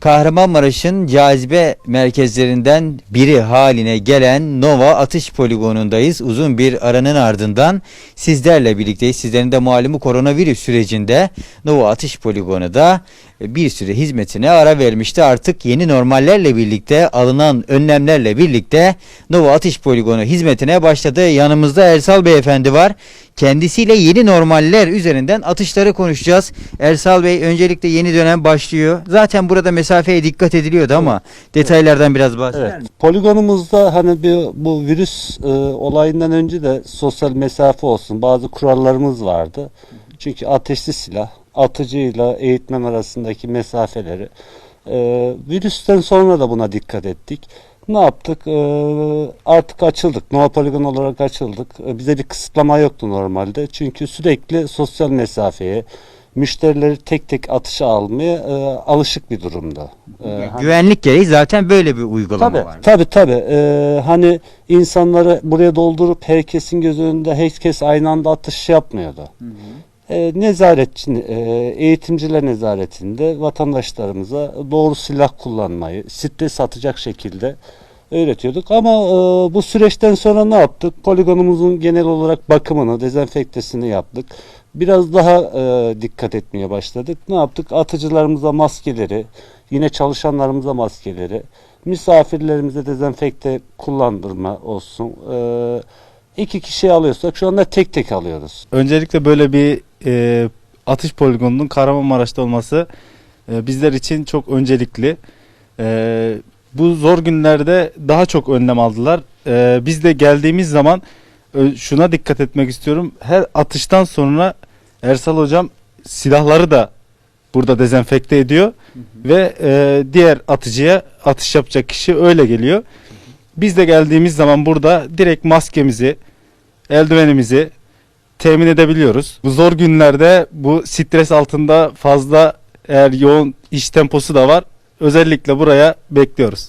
Kahramanmaraş'ın cazibe merkezlerinden biri haline gelen Nova Atış Poligonu'ndayız. Uzun bir aranın ardından sizlerle birlikteyiz. Sizlerin de malumu koronavirüs sürecinde Nova Atış Poligonu da bir süre hizmetine ara vermişti. Artık yeni normallerle birlikte alınan önlemlerle birlikte Nova Atış Poligonu hizmetine başladı. Yanımızda Ersal Beyefendi var. Kendisiyle yeni normaller üzerinden atışları konuşacağız. Ersal Bey öncelikle yeni dönem başlıyor. Zaten burada mesafeye dikkat ediliyordu ama detaylardan biraz bahseder Evet. misiniz? Poligonumuzda hani bir bu virüs e, olayından önce de sosyal mesafe olsun bazı kurallarımız vardı. Çünkü ateşli silah atıcıyla eğitmen arasındaki mesafeleri e, virüsten sonra da buna dikkat ettik. Ne yaptık? E, artık açıldık. Nova Poligon olarak açıldık. E, bize bir kısıtlama yoktu normalde. Çünkü sürekli sosyal mesafeye, müşterileri tek tek atışa almaya e, alışık bir durumda. E, hani- Güvenlik gereği zaten böyle bir uygulama Tabii var. tabii tabii. Ee, hani insanları buraya doldurup herkesin göz önünde herkes aynı anda atış yapmıyordu. Ee, nezaretçi, e, eğitimciler nezaretinde vatandaşlarımıza doğru silah kullanmayı, stres atacak şekilde öğretiyorduk. Ama e, bu süreçten sonra ne yaptık? Poligonumuzun genel olarak bakımını, dezenfektesini yaptık. Biraz daha e, dikkat etmeye başladık. Ne yaptık? Atıcılarımıza maskeleri, yine çalışanlarımıza maskeleri, misafirlerimize dezenfekte kullandırma olsun. E, iki kişi alıyorsak şu anda tek tek alıyoruz. Öncelikle böyle bir e, atış poligonunun Kahramanmaraş'ta olması e, bizler için çok öncelikli. E, bu zor günlerde daha çok önlem aldılar. E, biz de geldiğimiz zaman e, şuna dikkat etmek istiyorum. Her atıştan sonra Ersal hocam silahları da burada dezenfekte ediyor ve e, diğer atıcıya atış yapacak kişi öyle geliyor. Biz de geldiğimiz zaman burada direkt maskemizi, eldivenimizi temin edebiliyoruz. Bu zor günlerde bu stres altında fazla eğer yoğun iş temposu da var özellikle buraya bekliyoruz.